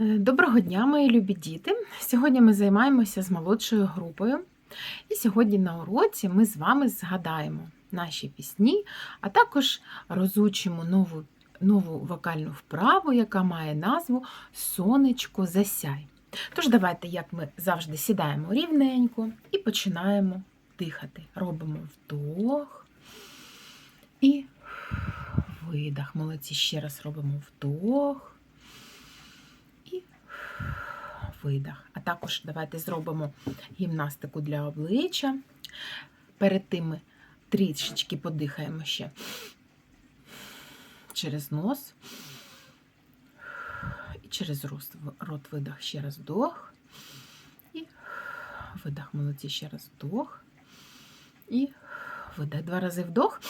Е, Доброго дня, мої любі діти! Сьогодні ми займаємося з молодшою групою. І сьогодні на уроці ми з вами згадаємо наші пісні, а також розучимо нову, нову вокальну вправу, яка має назву Сонечко засяй. Тож давайте, як ми завжди сідаємо рівненько і починаємо дихати. Робимо вдох і видих. Молодці, ще раз робимо вдох і видих. А також давайте зробимо гімнастику для обличчя. Перед тим ми трішечки подихаємо ще через нос. І через рот, видих ще раз вдох. І видих. Молодці, ще раз вдох. І видих. Два рази вдох.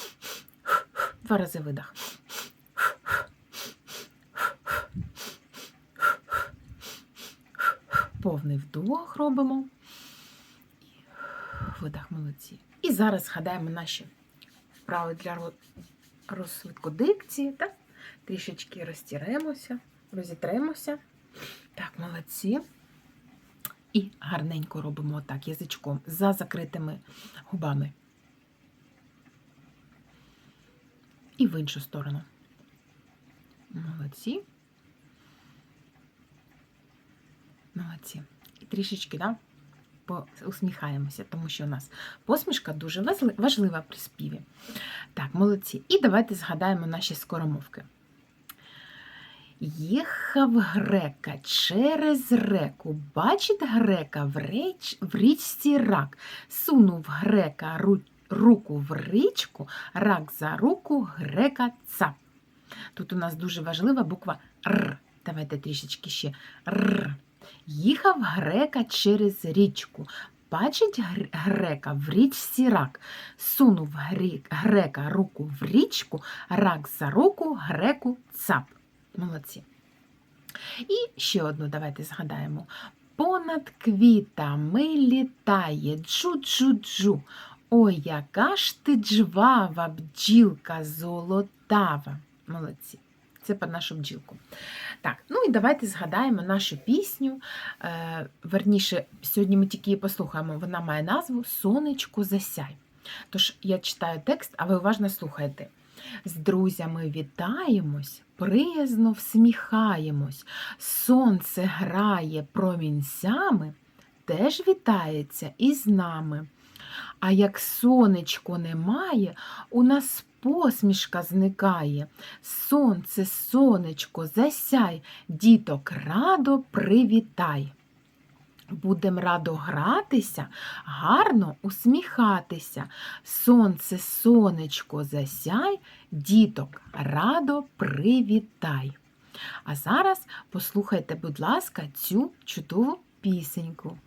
Два рази видих. Повний вдох робимо. І видих, молодці. І зараз згадаємо наші вправи для ро- розвитку дикції. Так? Трішечки розтіремося, розітремося. Так, молодці. І гарненько робимо отак язичком за закритими губами. І в іншу сторону. Молодці. Молодці. Трішечки, да, усміхаємося, тому що у нас посмішка дуже важлива при співі. Так, молодці. І давайте згадаємо наші скоромовки. Їхав грека через реку, бачить грека в, реч, в річці рак, сунув грека ру, руку в річку, рак за руку грека цап. Тут у нас дуже важлива буква Р. Давайте трішечки ще Р. Їхав грека через річку. Бачить грека в річці рак. Сунув грека руку в річку, рак за руку греку цап. Молодці. І ще одну давайте згадаємо. Понад квітами літає джу-джу-джу. Ой, яка ж ти джвава, бджілка золотава. Молодці. Це про нашу бджілку. Так, ну і давайте згадаємо нашу пісню. Е, верніше, сьогодні ми тільки її послухаємо. Вона має назву Сонечко засяй. Тож я читаю текст, а ви уважно слухайте. З друзями вітаємось, приязно всміхаємось, сонце грає промінцями, теж вітається і з нами. А як сонечко немає, у нас посмішка зникає. Сонце, сонечко, засяй, діток радо привітай. Будем радо гратися, гарно усміхатися. Сонце, сонечко, засяй, діток радо привітай. А зараз послухайте, будь ласка, цю чудову пісеньку.